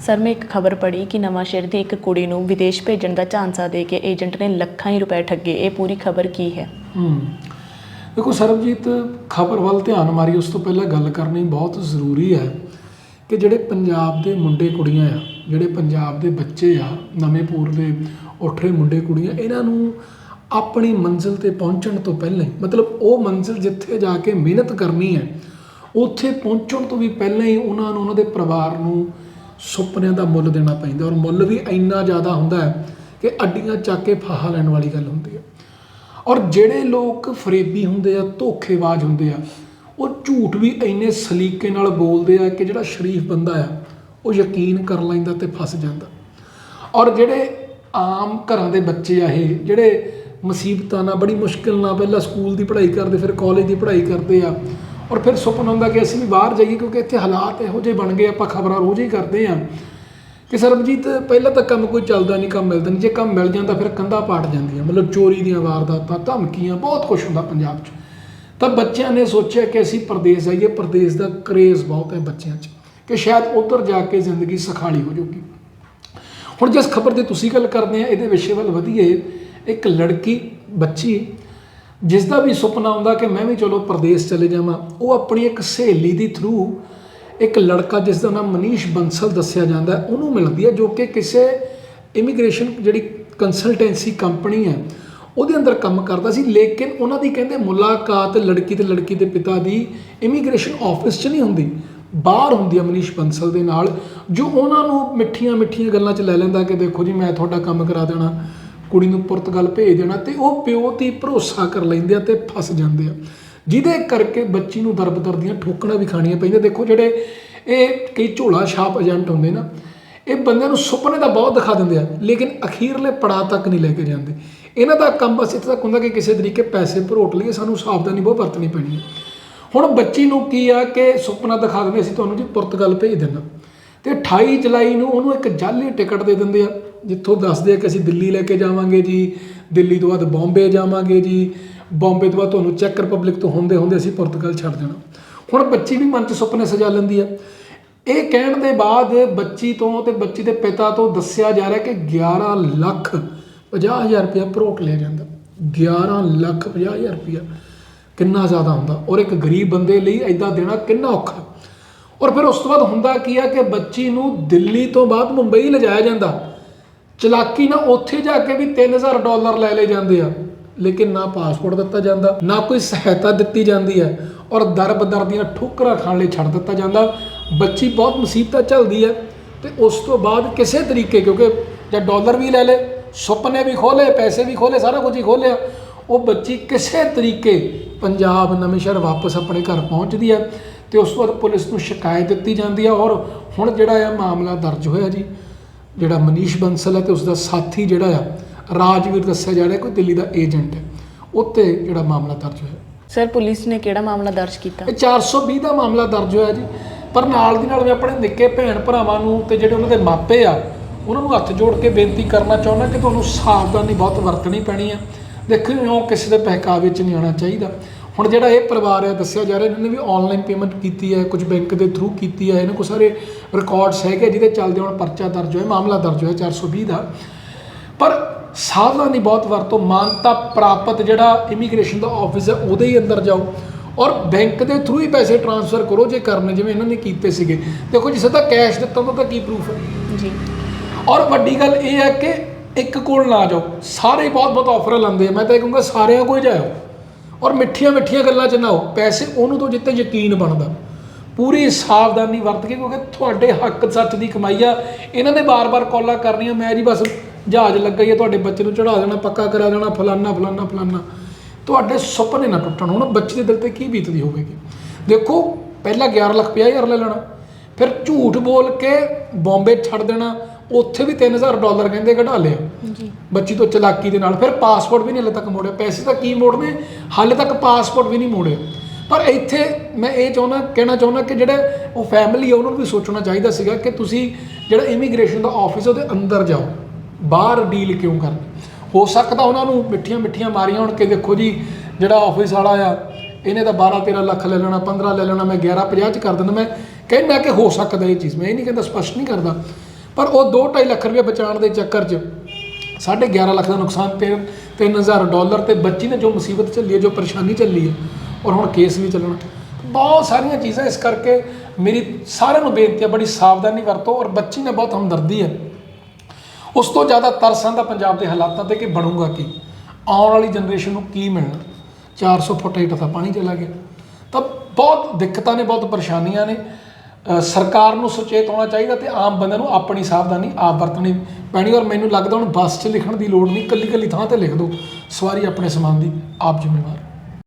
Sir, ਮੈਂ ਇੱਕ ਖਬਰ ਪੜ੍ਹੀ ਕਿ ਨਵਾਂ ਸ਼ਹਿਰ ਦੀ ਇੱਕ ਕੁੜੀ ਨੂੰ ਵਿਦੇਸ਼ ਭੇਜਣ ਦਾ ਝਾਂਸਾ ਦੇ ਕੇ ਏਜੰਟ ਨੇ ਲੱਖਾਂ ਹੀ ਰੁਪਏ ਠੱਗੇ। ਇਹ ਪੂਰੀ ਖਬਰ ਕੀ ਹੈ? ਹੂੰ। ਦੇਖੋ, ਸਰਬਜੀਤ, ਖਬਰ ਵੱਲ ਧਿਆਨ ਮਾਰੀ, ਉਸ ਤੋਂ ਪਹਿਲਾਂ ਗੱਲ ਕਰਨੀ ਬਹੁਤ ਜ਼ਰੂਰੀ ਹੈ ਕਿ ਜਿਹੜੇ ਪੰਜਾਬ ਦੇ ਮੁੰਡੇ ਕੁੜੀਆਂ ਆ, ਜਿਹੜੇ ਪੰਜਾਬ ਦੇ ਬੱਚੇ ਆ, ਨਵੇਂ ਪੂਰ ਦੇ ਉੱਠ ਰਹੇ ਮੁੰਡੇ ਕੁੜੀਆਂ, ਇਹਨਾਂ ਨੂੰ ਆਪਣੀ ਮੰਜ਼ਿਲ ਤੇ ਪਹੁੰਚਣ ਤੋਂ ਪਹਿਲਾਂ ਹੀ, ਮਤਲਬ ਉਹ ਮੰਜ਼ਿਲ ਜਿੱਥੇ ਜਾ ਕੇ ਮਿਹਨਤ ਕਰਨੀ ਹੈ, ਉੱਥੇ ਪਹੁੰਚਣ ਤੋਂ ਵੀ ਪਹਿਲਾਂ ਹੀ ਉਹਨਾਂ ਨੂੰ, ਉਹਨਾਂ ਦੇ ਪਰਿਵਾਰ ਨੂੰ ਸੁਪਨਿਆਂ ਦਾ ਮੁੱਲ ਦੇਣਾ ਪੈਂਦਾ ਔਰ ਮੁੱਲ ਵੀ ਇੰਨਾ ਜ਼ਿਆਦਾ ਹੁੰਦਾ ਹੈ ਕਿ ਅੱਡੀਆਂ ਚੱਕ ਕੇ ਫਾਹਾ ਲੈਣ ਵਾਲੀ ਗੱਲ ਹੁੰਦੀ ਹੈ। ਔਰ ਜਿਹੜੇ ਲੋਕ ਫਰੇਬੀ ਹੁੰਦੇ ਆ, ਧੋਖੇਬਾਜ਼ ਹੁੰਦੇ ਆ, ਉਹ ਝੂਠ ਵੀ ਇੰਨੇ ਸਲੀਕੇ ਨਾਲ ਬੋਲਦੇ ਆ ਕਿ ਜਿਹੜਾ ਸ਼ਰੀਫ ਬੰਦਾ ਆ, ਉਹ ਯਕੀਨ ਕਰ ਲੈਂਦਾ ਤੇ ਫਸ ਜਾਂਦਾ। ਔਰ ਜਿਹੜੇ ਆਮ ਘਰਾਂ ਦੇ ਬੱਚੇ ਆ ਇਹ, ਜਿਹੜੇ ਮੁਸੀਬਤਾਂ ਨਾਲ, ਬੜੀ ਮੁਸ਼ਕਿਲ ਨਾਲ ਪਹਿਲਾਂ ਸਕੂਲ ਦੀ ਪੜ੍ਹਾਈ ਕਰਦੇ, ਫਿਰ ਕਾਲਜ ਦੀ ਪੜ੍ਹਾਈ ਕਰਦੇ ਆ ਔਰ ਫਿਰ ਸੁਪਨਾ ਹੁੰਦਾ ਕਿ ਅਸੀਂ ਵੀ ਬਾਹਰ ਜਾਈਏ ਕਿਉਂਕਿ ਇੱਥੇ ਹਾਲਾਤ ਇਹੋ ਜਿਹੇ ਬਣ ਗਏ, ਆਪਾਂ ਖਬਰਾਂ ਰੋਜ਼ ਹੀ ਕਰਦੇ ਆ ਕਿ ਸਰਬਜੀਤ ਪਹਿਲਾਂ ਤਾਂ ਕੰਮ ਕੋਈ ਚੱਲਦਾ ਨਹੀਂ, ਕੰਮ ਮਿਲਦਾ ਨਹੀਂ, ਜੇ ਕੰਮ ਮਿਲ ਜਾਂਦਾ ਫਿਰ ਕੰਧਾਂ ਪਾਟ ਜਾਂਦੀਆਂ, ਮਤਲਬ ਚੋਰੀ ਦੀਆਂ ਵਾਰਦਾਤਾਂ, ਧਮਕੀਆਂ, ਬਹੁਤ ਕੁਝ ਹੁੰਦਾ ਪੰਜਾਬ 'ਚ। ਤਾਂ ਬੱਚਿਆਂ ਨੇ ਸੋਚਿਆ ਕਿ ਅਸੀਂ ਪ੍ਰਦੇਸ਼ ਜਾਈਏ ਪ੍ਰਦੇਸ਼ ਦਾ ਕਰੇਜ਼ ਬਹੁਤ ਹੈ ਬੱਚਿਆਂ 'ਚ ਕਿ ਸ਼ਾਇਦ ਉੱਧਰ ਜਾ ਕੇ ਜ਼ਿੰਦਗੀ ਸਖਾਲੀ ਹੋ ਜਾਊਗੀ। ਹੁਣ ਜਿਸ ਖਬਰ ਦੀ ਤੁਸੀਂ ਗੱਲ ਕਰਦੇ ਆ ਇਹਦੇ ਵਿਸ਼ੇ ਵੱਲ ਵਧੀਏ, ਇੱਕ ਲੜਕੀ, ਬੱਚੀ ਜਿਸ ਦਾ ਵੀ ਸੁਪਨਾ ਹੁੰਦਾ ਕਿ ਮੈਂ ਵੀ ਚਲੋ ਪ੍ਰਦੇਸ਼ ਚਲੇ ਜਾਵਾਂ, ਉਹ ਆਪਣੀ ਇੱਕ ਸਹੇਲੀ ਦੀ ਥਰੂ ਇੱਕ ਲੜਕਾ ਜਿਸ ਦਾ ਨਾਮ ਮਨੀਸ਼ ਬੰਸਲ ਦੱਸਿਆ ਜਾਂਦਾ ਉਹਨੂੰ ਮਿਲਦੀ ਹੈ ਜੋ ਕਿ ਕਿਸੇ ਇਮੀਗ੍ਰੇਸ਼ਨ ਜਿਹੜੀ ਕੰਸਲਟੈਂਸੀ ਕੰਪਨੀ ਹੈ, ਉਹਦੇ ਅੰਦਰ ਕੰਮ ਕਰਦਾ ਸੀ, ਲੇਕਿਨ ਉਹਨਾਂ ਦੀ ਕਹਿੰਦੇ ਮੁਲਾਕਾਤ ਲੜਕੀ ਤੇ ਲੜਕੀ ਦੇ ਪਿਤਾ ਦੀ ਇਮੀਗ੍ਰੇਸ਼ਨ ਆਫਿਸ 'ਚ ਨਹੀਂ ਹੁੰਦੀ, ਬਾਹਰ ਹੁੰਦੀ ਹੈ ਮਨੀਸ਼ ਬੰਸਲ ਦੇ ਨਾਲ, ਜੋ ਉਹਨਾਂ ਨੂੰ ਮਿੱਠੀਆਂ ਮਿੱਠੀਆਂ ਗੱਲਾਂ 'ਚ ਲੈ ਲੈਂਦਾ ਕਿ ਦੇਖੋ ਜੀ ਮੈਂ ਤੁਹਾਡਾ ਕੰਮ ਕਰਾ ਦੇਣਾ। ਕੁੜੀ ਨੂੰ ਪੁਰਤਗਾਲ ਭੇਜ ਦੇਣਾ ਤੇ ਉਹ ਪਿਓ ਤੇ ਭਰੋਸਾ ਕਰ ਲੈਂਦੇ ਆ ਤੇ ਫਸ ਜਾਂਦੇ ਆ। ਜਿਹਦੇ ਕਰਕੇ ਬੱਚੀ ਨੂੰ ਦਰਬਦਰ ਦੀਆਂ ਠੋਕਣਾ ਵੀ ਖਾਣੀਆਂ ਪੈਂਦੀਆਂ। ਦੇਖੋ ਜਿਹੜੇ ਇਹ ਕਈ ਝੋਲਾ ਛਾਪ ਏਜੰਟ ਹੁੰਦੇ ਨਾ, ਇਹ ਬੰਦਿਆਂ ਨੂੰ ਸੁਪਨੇ ਤਾਂ ਬਹੁਤ ਦਿਖਾ ਦਿੰਦੇ ਆ, ਲੇਕਿਨ ਅਖੀਰਲੇ ਪੜਾਅ ਤੱਕ ਨਹੀਂ ਲੈ ਕੇ ਜਾਂਦੇ। ਇਹਨਾਂ ਦਾ ਕੰਮ ਬਸ ਇੱਥੇ ਤੱਕ ਹੁੰਦਾ ਕਿ ਕਿਸੇ ਤਰੀਕੇ ਪੈਸੇ ਭਰੋਟ ਲਈਏ, ਸਾਨੂੰ ਸਾਵਧਾਨੀ ਬਹੁਤ ਵਰਤਣੀ ਪੈਣੀ ਹੈ। ਹੁਣ ਬੱਚੀ ਨੂੰ ਕੀ ਆ ਕਿ ਸੁਪਨਾ ਦਿਖਾ ਦਿੰਦੇ, ਅਸੀਂ ਤੁਹਾਨੂੰ ਜੀ ਪੁਰਤਗਾਲ ਭੇਜ ਦੇਣਾ ਤੇ 28 ਜੁਲਾਈ ਨੂੰ ਉਹਨੂੰ ਇੱਕ ਜਾਲੀ ਟਿਕਟ ਦੇ ਦਿੰਦੇ ਆ। ਜਿੱਥੋਂ ਦੱਸਦੇ ਆ ਕਿ ਅਸੀਂ ਦਿੱਲੀ ਲੈ ਕੇ ਜਾਵਾਂਗੇ ਜੀ, ਦਿੱਲੀ ਤੋਂ ਬਾਅਦ ਬੰਬੇ ਜਾਵਾਂਗੇ ਜੀ, ਬੰਬੇ ਤੋਂ ਬਾਅਦ ਤੁਹਾਨੂੰ ਚੈੱਕ ਰਿਪਬਲਿਕ ਤੋਂ ਹੁੰਦੇ ਹੁੰਦੇ ਅਸੀਂ ਪੁਰਤਗਾਲ ਛੱਡ ਜਾਣਾ। ਹੁਣ ਬੱਚੀ ਵੀ ਮਨ 'ਚ ਸੁਪਨੇ ਸਜਾ ਲੈਂਦੀ ਆ। ਇਹ ਕਹਿਣ ਦੇ ਬਾਅਦ ਬੱਚੀ ਤੋਂ ਤੇ ਬੱਚੀ ਦੇ ਪਿਤਾ ਤੋਂ ਦੱਸਿਆ ਜਾ ਰਿਹਾ ਕਿ 11 ਲੱਖ 50000 ਰੁਪਇਆ ਭਰੋਟ ਲਿਆ ਜਾਂਦਾ। 11 ਲੱਖ 50000 ਰੁਪਇਆ। ਕਿੰਨਾ ਜ਼ਿਆਦਾ ਹੁੰਦਾ। ਔਰ ਇੱਕ ਗਰੀਬ ਬੰਦੇ ਲਈ ਐਦਾਂ ਦੇਣਾ ਕਿੰਨਾ ਔਖਾ। ਔਰ ਫਿਰ ਉਸ ਤੋਂ ਬਾਅਦ ਹੁੰਦਾ ਕੀ ਆ ਕਿ ਬੱਚੀ ਨੂੰ ਦਿੱਲੀ ਤੋਂ ਬਾਅਦ ਮੁੰਬਈ ਲਿਜਾਇਆ ਜਾਂਦਾ। ਚਲਾਕੀ ਨਾਲ ਉੱਥੇ ਜਾ ਕੇ ਵੀ 3000 ਡਾਲਰ ਲੈ ਲਏ ਜਾਂਦੇ ਆ। ਲੇਕਿਨ ਨਾ ਪਾਸਪੋਰਟ ਦਿੱਤਾ ਜਾਂਦਾ, ਨਾ ਕੋਈ ਸਹਾਇਤਾ ਦਿੱਤੀ ਜਾਂਦੀ ਹੈ ਔਰ ਦਰਬਦਰ ਦੀਆਂ ਠੋਕਰਾਂ ਖਾਣ ਲਈ ਛੱਡ ਦਿੱਤਾ ਜਾਂਦਾ। ਬੱਚੀ ਬਹੁਤ ਮੁਸੀਬਤਾਂ ਝੱਲਦੀ ਹੈ ਤੇ ਉਸ ਤੋਂ ਬਾਅਦ ਕਿਸੇ ਤਰੀਕੇ, ਕਿਉਂਕਿ ਜਾਂ ਡਾਲਰ ਵੀ ਲੈ ਲੇ ਸੁਪਨੇ ਵੀ ਖੋਲੇ ਪੈਸੇ ਵੀ ਖੋਲੇ ਸਾਰਾ ਕੁਝ ਹੀ ਖੋਲਿਆ ਉਹ ਬੱਚੀ ਕਿਸੇ ਤਰੀਕੇ ਪੰਜਾਬ ਨਵੇਂ ਸ਼ਹਿਰ ਵਾਪਸ ਆਪਣੇ ਘਰ ਪਹੁੰਚਦੀ ਹੈ ਤੇ ਉਸ ਤੋਂ ਬਾਅਦ ਪੁਲਿਸ ਨੂੰ ਸ਼ਿਕਾਇਤ ਦਿੱਤੀ ਜਾਂਦੀ ਹੈ ਔਰ ਹੁਣ ਜਿਹੜਾ ਇਹ ਮਾਮਲਾ ਦਰਜ ਹੋਇਆ ਜੀ ਜਿਹੜਾ ਮਨੀਸ਼ ਬੰਸਲ ਹੈ ਤੇ ਉਸ ਦਾ ਸਾਥੀ ਜਿਹੜਾ ਆ ਰਾਜਵੀਰ ਦੱਸਿਆ ਜਾ ਰਿਹਾ ਕੋਈ ਦਿੱਲੀ ਦਾ ਏਜੰਟ ਹੈ। ਉੱਤੇ ਜਿਹੜਾ ਮਾਮਲਾ ਦਰਜ ਹੋਇਆ। ਸਰ ਪੁਲਿਸ ਨੇ ਕਿਹੜਾ ਮਾਮਲਾ ਦਰਜ ਕੀਤਾ? ਇਹ 420 ਦਾ ਮਾਮਲਾ ਦਰਜ ਹੋਇਆ ਜੀ। ਪਰ ਨਾਲ ਦੀ ਨਾਲ ਮੈਂ ਆਪਣੇ ਨਿੱਕੇ ਭੈਣ ਭਰਾਵਾਂ ਨੂੰ ਤੇ ਜਿਹੜੇ ਉਹਨਾਂ ਦੇ ਮਾਪੇ ਆ ਉਹਨਾਂ ਨੂੰ ਹੱਥ ਜੋੜ ਕੇ ਬੇਨਤੀ ਕਰਨਾ ਚਾਹੁੰਦਾ ਕਿ ਤੁਹਾਨੂੰ ਸਾਵਧਾਨੀ ਬਹੁਤ ਵਰਤਣੀ ਪੈਣੀ ਆ। ਦੇਖੋ ਕਿਸੇ ਦੇ ਪਹਿਕਾਵੇ ਵਿੱਚ ਨਹੀਂ ਆਉਣਾ ਚਾਹੀਦਾ। ਹੁਣ ਜਿਹੜਾ ਇਹ ਪਰਿਵਾਰ ਹੈ ਦੱਸਿਆ ਜਾ ਰਿਹਾ ਇਹਨਾਂ ਨੇ ਵੀ ਆਨਲਾਈਨ ਪੇਮੈਂਟ ਕੀਤੀ ਹੈ ਕੁਝ ਬੈਂਕ ਦੇ ਥਰੂ ਕੀਤੀ ਹੈ ਇਹਨਾਂ ਕੋਲ ਸਾਰੇ ਰਿਕਾਰਡਸ ਹੈਗੇ ਜਿਹਦੇ ਚੱਲਦੇ ਹੁਣ ਪਰਚਾ ਦਰਜ ਹੋਇਆ ਮਾਮਲਾ ਦਰਜ ਹੋਇਆ 420 ਦਾ। ਪਰ ਸਾਵਧਾਨੀ ਬਹੁਤ ਵਰਤੋ ਮਾਨਤਾ ਪ੍ਰਾਪਤ ਜਿਹੜਾ ਇਮੀਗ੍ਰੇਸ਼ਨ ਦਾ ਆਫਿਸ ਹੈ ਉਹਦੇ ਹੀ ਅੰਦਰ ਜਾਓ ਔਰ ਬੈਂਕ ਦੇ ਥਰੂ ਹੀ ਪੈਸੇ ਟ੍ਰਾਂਸਫਰ ਕਰੋ ਜੇ ਕਰਨੇ ਜਿਵੇਂ ਇਹਨਾਂ ਨੇ ਕੀਤੇ ਸੀਗੇ। ਦੇਖੋ ਜੀ ਸਿੱਧਾ ਕੈਸ਼ ਦਿੱਤਾ ਤਾਂ ਕੀ ਪ੍ਰੂਫ ਹੈ? ਜੀ। ਔਰ ਵੱਡੀ ਗੱਲ ਇਹ ਹੈ ਕਿ ਇੱਕ ਕੋਲ ਨਾ ਜਾਓ ਸਾਰੇ ਬਹੁਤ ਬਹੁਤ ਆਫਰ ਲਾਉਂਦੇ ਮੈਂ ਤਾਂ ਇਹ ਕਹੂੰਗਾ ਸਾਰਿਆਂ ਕੋਲ ਜਾਓ ਔਰ ਮਿੱਠੀਆਂ ਮਿੱਠੀਆਂ ਗੱਲਾਂ 'ਚ ਨਾ ਹੋ ਪੈਸੇ ਉਹਨੂੰ ਤੋਂ ਜਿੱਤੇ ਯਕੀਨ ਬਣਦਾ। ਪੂਰੀ ਸਾਵਧਾਨੀ ਵਰਤ ਕੇ, ਕਿਉਂਕਿ ਤੁਹਾਡੇ ਹੱਕ ਸੱਚ ਦੀ ਕਮਾਈ ਆ, ਇਹਨਾਂ ਨੇ ਬਾਰ-ਬਾਰ ਕਾਲਾਂ ਕਰਨੀਆਂ, ਮੈਂ ਜੀ ਬਸ ਜਹਾਜ਼ ਲੱਗਾ ਹੀ ਆ, ਤੁਹਾਡੇ ਬੱਚੇ ਨੂੰ ਚੜਾ ਦੇਣਾ, ਪੱਕਾ ਕਰਾ ਦੇਣਾ, ਫਲਾਨਾ ਫਲਾਨਾ ਫਲਾਨਾ। ਤੁਹਾਡੇ ਸੁਪਨੇ ਨਾ ਟੁੱਟਣ, ਹੁਣ ਬੱਚੇ ਦੇ ਦਿਲ ਤੇ ਕੀ ਬੀਤਦੀ ਹੋਵੇਗੀ? ਦੇਖੋ, ਪਹਿਲਾਂ 11 ਲੱਖ 50 ਹਜ਼ਾਰ ਲੈ ਲੈਣਾ, ਫਿਰ ਝੂਠ ਬੋਲ ਕੇ ਬੰਬੇ ਛੱਡ ਦੇਣਾ ਉੱਥੇ ਵੀ 3000 ਡਾਲਰ ਕਹਿੰਦੇ ਕਢਾ ਲਿਆ। ਜੀ। ਬੱਚੀ ਤੋਂ ਚਲਾਕੀ ਦੇ ਨਾਲ। ਫਿਰ ਪਾਸਪੋਰਟ ਵੀ ਨਹੀਂ ਹਲੇ ਤੱਕ ਮੋੜਿਆ। ਪੈਸੇ ਤਾਂ ਕੀ ਮੋੜਨੇ? ਹਾਲੇ ਤੱਕ ਪਾਸਪੋਰਟ ਵੀ ਨਹੀਂ ਮੋੜਿਆ। ਪਰ ਇੱਥੇ ਮੈਂ ਇਹ ਚਾਹੁੰਦਾ ਕਹਿਣਾ ਚਾਹੁੰਦਾ ਕਿ ਜਿਹੜੇ ਉਹ ਫੈਮਿਲੀ ਆ ਉਹਨਾਂ ਨੂੰ ਵੀ ਸੋਚਣਾ ਚਾਹੀਦਾ ਸੀਗਾ ਕਿ ਤੁਸੀਂ ਜਿਹੜਾ ਇਮੀਗ੍ਰੇਸ਼ਨ ਦਾ ਆਫਿਸ ਉਹਦੇ ਅੰਦਰ ਜਾਓ। ਬਾਹਰ ਡੀਲ ਕਿਉਂ ਕਰਨੀ? ਹੋ ਸਕਦਾ ਉਹਨਾਂ ਨੂੰ ਮਿੱਠੀਆਂ ਮਿੱਠੀਆਂ ਮਾਰੀਆਂ ਹੁਣ ਕਿ ਦੇਖੋ ਜੀ ਜਿਹੜਾ ਆਫਿਸ ਵਾਲਾ ਆ ਇਹਨੇ ਤਾਂ 12 13 ਲੱਖ ਲੈ ਲੈਣਾ 15 ਲੈ ਲੈਣਾ ਮੈਂ 11 50 ਚ ਕਰ ਦਿੰਦਾ। ਮੈਂ ਕਹਿੰਦਾ ਕਿ ਹੋ ਸਕਦਾ ਇਹ ਚੀਜ਼। ਮੈਂ ਇਹ ਨਹੀਂ ਕਹਿੰਦਾ ਸਪਸ਼ਟ ਨਹੀਂ ਕਰਦਾ। ਪਰ ਉਹ 2.5 ਲੱਖ ਰੁਪਏ ਬਚਾਉਣ ਦੇ ਚੱਕਰ 'ਚ ਸਾਢੇ 11 ਲੱਖ ਦਾ ਨੁਕਸਾਨ ਤੇ 3000 ਡਾਲਰ ਤੇ ਬੱਚੀ ਨੇ ਜੋ ਮੁਸੀਬਤ ਝੱਲੀ ਹੈ, ਜੋ ਪਰੇਸ਼ਾਨੀ ਝੱਲੀ ਹੈ ਔਰ ਹੁਣ ਕੇਸ ਵੀ ਚੱਲਣਾ। ਬਹੁਤ ਸਾਰੀਆਂ ਚੀਜ਼ਾਂ ਇਸ ਕਰਕੇ ਮੇਰੀ ਸਾਰਿਆਂ ਨੂੰ ਬੇਨਤੀ ਹੈ, ਬੜੀ ਸਾਵਧਾਨੀ ਵਰਤੋ ਔਰ ਬੱਚੀ ਨੇ ਬਹੁਤ ਹਮਦਰਦੀ ਹੈ। ਉਸ ਤੋਂ ਜ਼ਿਆਦਾ ਤਰਸ ਆਉਂਦਾ ਪੰਜਾਬ ਦੇ ਹਾਲਾਤਾਂ ਤੇ ਕਿ ਬਣੂਗਾ ਕੀ? ਆਉਣ ਵਾਲੀ ਜਨਰੇਸ਼ਨ ਨੂੰ ਕੀ ਮਿਲਣਾ? 400 ਫੁੱਟ ਹੇਠ ਤਾਂ ਪਾਣੀ ਚਲਾ ਗਿਆ। ਤਾਂ ਬਹੁਤ ਦਿੱਕਤਾਂ ਨੇ, ਬਹੁਤ ਪਰੇਸ਼ਾਨੀਆਂ ਨੇ। ਸਰਕਾਰ ਨੂੰ ਸੁਚੇਤ ਹੋਣਾ ਚਾਹੀਦਾ ਤੇ ਆਮ ਬੰਦੇ ਨੂੰ ਆਪਣੀ ਸਾਵਧਾਨੀ ਆਪ ਵਰਤਣੀ ਪੈਣੀ ਔਰ ਮੈਨੂੰ ਲੱਗਦਾ ਹੁਣ ਬੱਸ 'ਚ ਲਿਖਣ ਦੀ ਲੋੜ ਨਹੀਂ ਕੱਲੀ ਕੱਲੀ ਥਾਂ ਤੇ ਲਿਖ ਦਿਓ। ਸਵਾਰੀ ਆਪਣੇ ਸਮਾਨ ਦੀ ਆਪ ਜ਼ਿੰਮੇਵਾਰ।